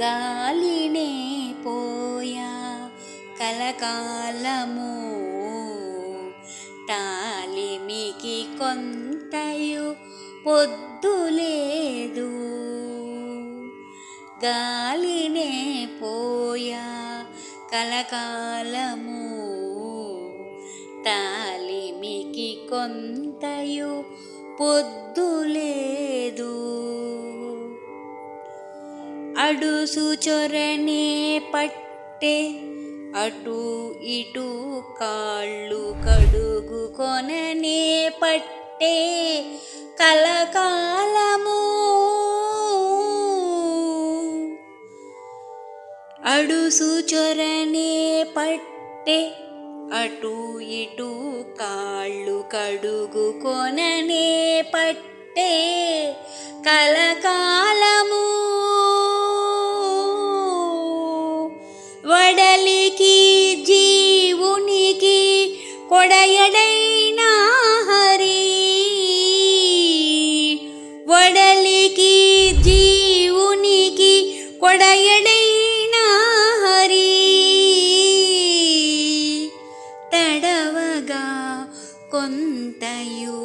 గాలినే పోయా కలకాలము తాలిమికి కొంతయు పొద్దు లేదు గాలినే పోయా కలకాలము తాలిమికి కొంతయు పొద్దు లేదు అడుసు చొరనే పట్టే అటు ఇటు కాళ్ళు కడుగు కొననే పట్టే కలకాలము. అడుసు చొరనే పట్టే అటు ఇటు కాళ్ళు కడుగు కొననే పట్టే కలకా కొడయడైనా హరి వడలికి జీవునికి కొడయడైనా హరి తడవగా కొంతయు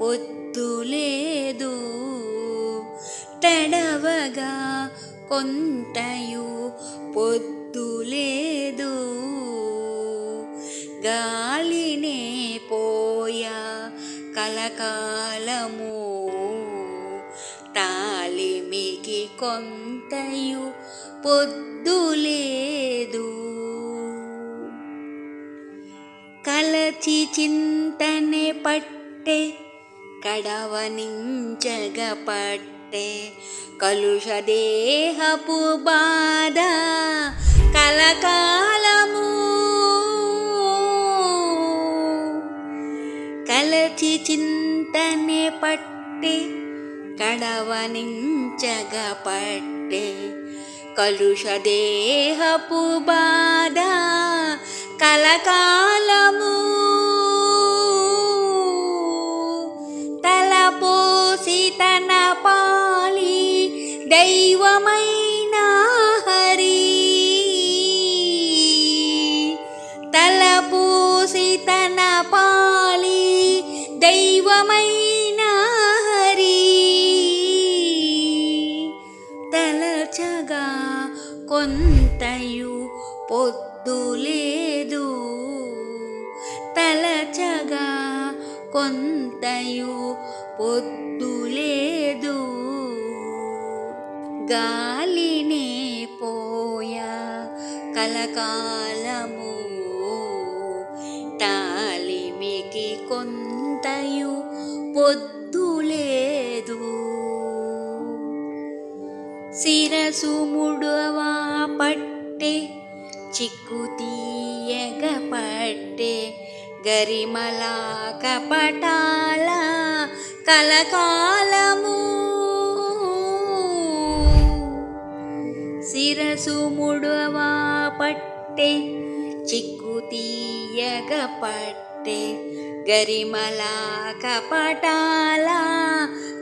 పొద్దు లేదు తడవగా కొంతయు పొద్దు లేదు గాలినే పోయా కలకాలము. తాలిమికి కొంతయు పొద్దు లేదు కలచి చింతనే పట్టే కడవనించగ పట్టే. కలుష దేహపు బాధ కలకాలము చింతనే పట్టే కడవనించగ పట్టే. కలుష దేహపు బాధ కలకాలము కొంతయు పొద్దు లేదు. తలచగా కొంతయు పొద్దు లేదు. గాలినే పోయా కలకాలము శిరసు ముడవా పట్టే చిక్కు తీయగ పట్టే గరిమలా కపటాల కలకాలము శిరసు ముడవా పట్టే చిక్కు తీయగ పట్టే గరిమలా కపటాల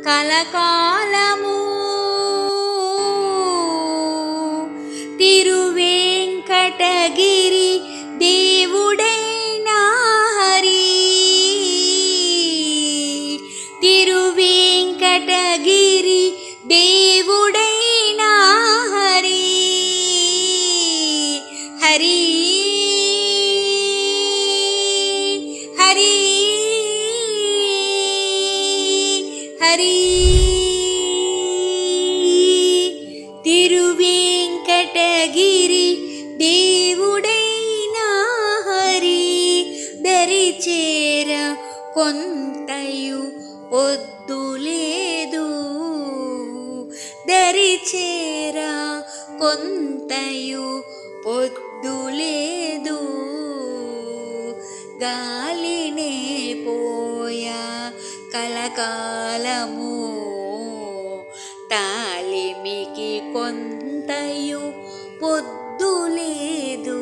కలకాలము తిరువేంకటగిరి దేవుడైనా హరి తిరువేంకటగిరి దేవుడైనా హరి హరి హరి హరి దరిచేర కొంతయు పొద్దు లేదు. గాలినే పోయా కలకాలము తాలిమికి కొంతయు పొద్దు లేదు.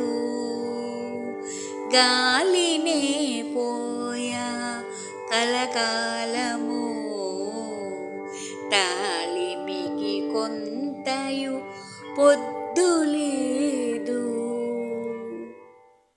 గాలినే పోయా కలకాలము తా కొంతయు పొద్దులేదు